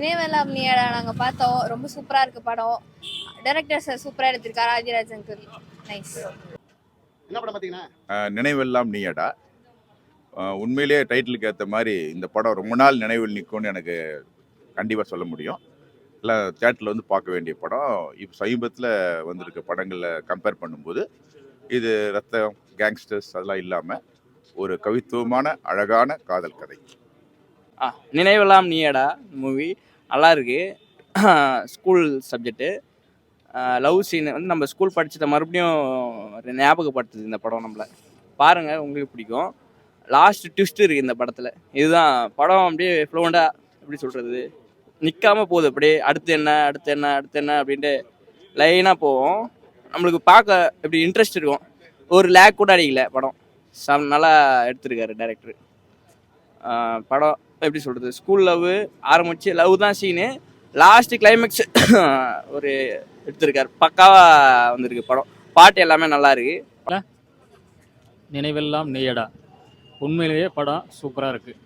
நினைவெல்லாம் நீடா நாங்க பார்த்தோம். ரொம்ப சூப்பரா இருக்கு படம். டைரக்டர் சார் சூப்பரா எடுத்திருக்காரு ஆதிராஜ் அங்கிள் நைஸ் என்ன படம் பார்த்தீங்கன்னா? நினைவெல்லாம் நீயடா. உண்மையிலேயே டைட்டிலுக்கு ஏற்ற மாதிரி இந்த படம் ரொம்ப நாள் நினைவில் நிற்கும்னு எனக்கு கண்டிப்பாக சொல்ல முடியும். இல்லை தேட்டரில் வந்து பார்க்க வேண்டிய படம். இப்போ சமீபத்தில் வந்திருக்க படங்களில் கம்பேர் பண்ணும்போது இது ரத்தம் கேங்ஸ்டர்ஸ் அதெல்லாம் இல்லாமல் ஒரு கவித்துவமான அழகான காதல் கதை. ஆ நினைவெல்லாம் நீயடா மூவி நல்லா இருக்கு ஸ்கூல் சப்ஜெக்ட்டு. லவ் சீன் வந்து நம்ம ஸ்கூல் படிச்சதை மறுபடியும் ஞாபகப்படுத்துது இந்த படம் நம்மளை. பாருங்கள் உங்களுக்கு பிடிக்கும். லாஸ்ட் ட்விஸ்ட் இருக்குது இந்த படத்தில். இதுதான் படம் அப்படியே ஃப்ளோண்டாக எப்படி சொல்கிறது நிற்காம போகுது அப்படியே. அடுத்து என்ன அடுத்து என்ன அடுத்து என்ன அப்படின்ட்டு லைனாக போவோம் நம்மளுக்கு பார்க்க எப்படி இன்ட்ரெஸ்ட் இருக்கும். ஒரு லேக் கூட அடிக்கல படம். சம் நல்லா எடுத்திருக்காரு டேரக்டர் படம் எப்படி சொல்கிறது ஸ்கூல் லவ் ஆரம்பிச்சு லவ் தான் சீனு லாஸ்ட் கிளைமேக்ஸ் ஒரு எடுத்திருக்கார். பக்காவாக வந்திருக்கு படம். பாட்டு எல்லாமே நல்லா இருக்கு. நினைவெல்லாம் நீயடா. உண்மையிலேயே படம் சூப்பராக இருக்குது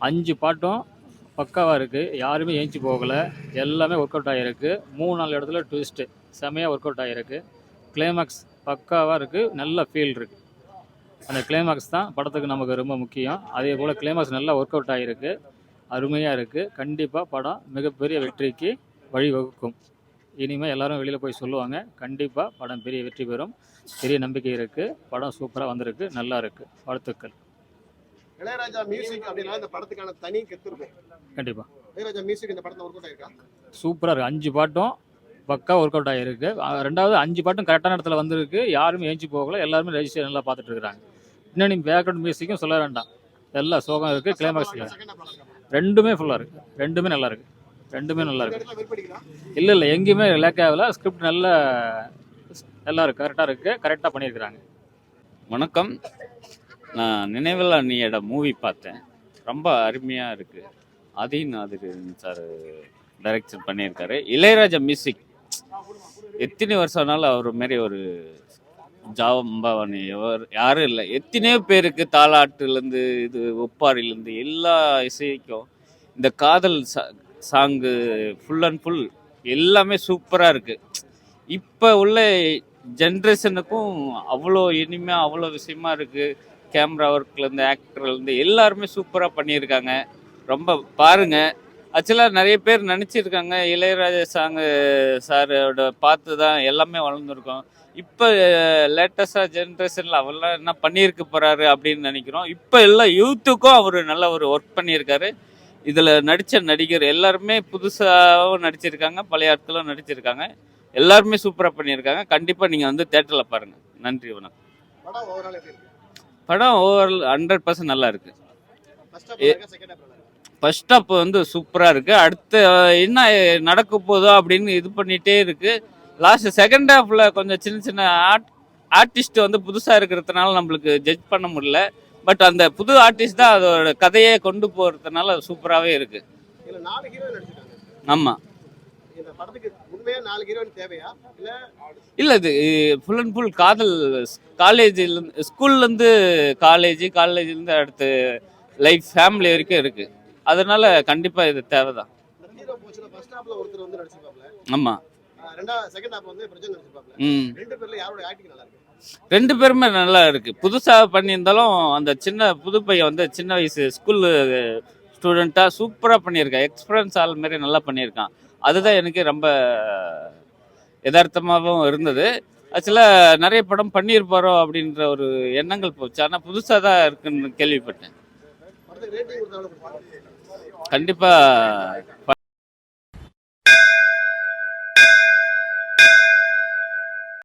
அஞ்சு பாட்டும் பக்காவாக இருக்குது யாருமே ஏஞ்சி போகலை. எல்லாமே ஒர்க் அவுட் ஆகிருக்கு மூணு நாலு இடத்துல ட்விஸ்ட்டு செமையாக ஒர்க் அவுட் ஆகிருக்கு கிளைமேக்ஸ் பக்காவாக இருக்குது நல்ல ஃபீல் இருக்குது அந்த கிளைமாக்ஸ் தான் படத்துக்கு நமக்கு ரொம்ப முக்கியம். அதே போல் கிளைமாக்ஸ் நல்லா ஒர்க் அவுட் ஆகிருக்கு அருமையாக இருக்குது கண்டிப்பாக படம் மிகப்பெரிய வெற்றிக்கு வழிவகுக்கும். இனிமேல் எல்லாரும் வெளியில் போய் சொல்லுவாங்க. கண்டிப்பாக படம் பெரிய வெற்றி பெறும். பெரிய நம்பிக்கை இருக்குது படம் சூப்பராக வந்திருக்கு. நல்லா இருக்குது வாழ்த்துக்கள். இளையராஜா மியூசிக் அப்படின்னா இந்த படத்துக்கான தனி கெத்து இருக்கும் கண்டிப்பாக இளையராஜா மியூசிக் இந்த படத்துல ஒர்க் அவுட் ஆயிருக்கா? சூப்பராக இருக்குது அஞ்சு பாட்டும் பக்கா ஒர்க் அவுட் ஆகிருக்கு ரெண்டாவது அஞ்சு பாட்டும் கரெக்டான இடத்துல வந்திருக்கு. யாருமே ஏஞ்சி போகல. எல்லாருமே ரெஜிஸ்டர் நல்லா பார்த்துட்டு இருக்கிறாங்க பின்னாடி பேக்ரவுண்ட் மியூசிக்கும் சொல்ல வேண்டாம். எல்லாம் சோகம் இருக்குது கிளைமாக்ஸ் ரெண்டுமே ஃபுல்லாக இருக்குது ரெண்டுமே நல்லா இருக்குது ரெண்டுமே நல்லா விருப்படிக்கிறா இல்லை இல்லை எங்கேயுமே லேக் ஆகல. ஸ்கிரிப்ட் நல்ல நல்லா இருக்கு. கரெக்டாக இருக்குது கரெக்டாக பண்ணியிருக்கிறாங்க. வணக்கம். நான் நினைவில் நீயோட மூவி பார்த்தேன். ரொம்ப அருமையாக இருக்குது ஆதிநாதிரன் சார் டைரக்ஷன் பண்ணியிருக்காரு. இளையராஜா மியூசிக் எத்தனை வருஷம் ஆனாலும் அவர் மாரி ஒரு ஜாம்பவானி எவர் யாரும் இல்லை. எத்தனையோ பேருக்கு தாலாட்டுலேருந்து இது ஒப்பாரிலேருந்து எல்லா இசைக்கும் இந்த காதல் சா சாங்கு ஃபுல் அண்ட் ஃபுல் எல்லாமே சூப்பராக இருக்குது இப்போ உள்ள ஜென்ரேஷனுக்கும் அவ்வளோ இனிமையாக அவ்வளோ விஷயமா இருக்குது கேமரா ஒர்க்லேருந்து ஆக்டர்லேருந்து எல்லாருமே சூப்பராக பண்ணியிருக்காங்க. ரொம்ப பாருங்க. ஆக்சுவலாக நிறைய பேர் நினச்சிருக்காங்க. இளையராஜா சாங்கு சாரோட பார்த்து தான் எல்லாமே வளர்ந்துருக்கோம். இப்போ லேட்டஸ்டாக ஜென்ரேஷனில் அவர்லாம் என்ன பண்ணியிருக்க போகிறாரு அப்படின்னு நினைக்கிறோம். இப்போ எல்லாம் யூத்துக்கும் அவர் நல்ல ஒரு ஒர்க் பண்ணியிருக்காரு. இதில் நடித்த நடிகர் எல்லாருமே புதுசாகவும் நடிச்சிருக்காங்க பழைய ஆட்களும் நடிச்சிருக்காங்க. எல்லாருமே சூப்பராக பண்ணியிருக்காங்க. கண்டிப்பாக நீங்கள் வந்து தேட்டரில் பாருங்கள் நன்றி வணக்கம். படம் ஓவரால் படம் ஹண்ட்ரட் பர்சன்ட் நல்லா இருக்கு? ஃபர்ஸ்ட் ஸ்டாப் வந்து சூப்பராக இருக்கு. அடுத்து என்ன நடக்க போதோ அப்படின்னு இது பண்ணிட்டே இருக்கு. லாஸ்ட் செகண்ட் ஹாஃப்ல கொஞ்சம் சின்ன சின்ன ஆர்ட் ஆர்டிஸ்ட் வந்து புதுசாக இருக்கிறதுனால நம்மளுக்கு ஜட்ஜ் பண்ண முடியல. பட் அந்த புது ஆர்டிஸ்ட் தான் அதோட கதையை கொண்டு போகிறதுனால சூப்பராகவே இருக்கு. இதுல நாலு ஹீரோயின் நடிச்சிருக்காங்க. ஆமாம் இல்ல இல்லை இது ஃபுல் அண்ட் ஃபுல் காதல் காலேஜிலேருந்து ஸ்கூல்லேருந்து காலேஜ் காலேஜ்லேருந்து அடுத்து லைஃப் ஃபேமிலி வரைக்கும் இருக்குது அதனால கண்டிப்பாக இது தேவை தான் ஒருத்தர் ஆமாம் ரெண்டு பேருமே நல்லா இருக்கு. புதுசாக பண்ணியிருந்தாலும் அந்த சின்ன புது பையன் வந்து சின்ன வயசு ஸ்கூல் ஸ்டூடெண்ட்டாக சூப்பராக பண்ணியிருக்கான். எக்ஸ்பீரியன்ஸ் ஆள் மாதிரி நல்லா பண்ணியிருக்கான். அதுதான் எனக்கு ரொம்ப யதார்த்தமாகவும் இருந்தது. ஆக்சுவலாக நிறைய படம் பண்ணியிருப்பாரோ அப்படின்ற ஒரு எண்ணங்கள் போச்சு. ஆனால் புதுசாக தான் இருக்குன்னு கேள்விப்பட்டேன். கண்டிப்பாக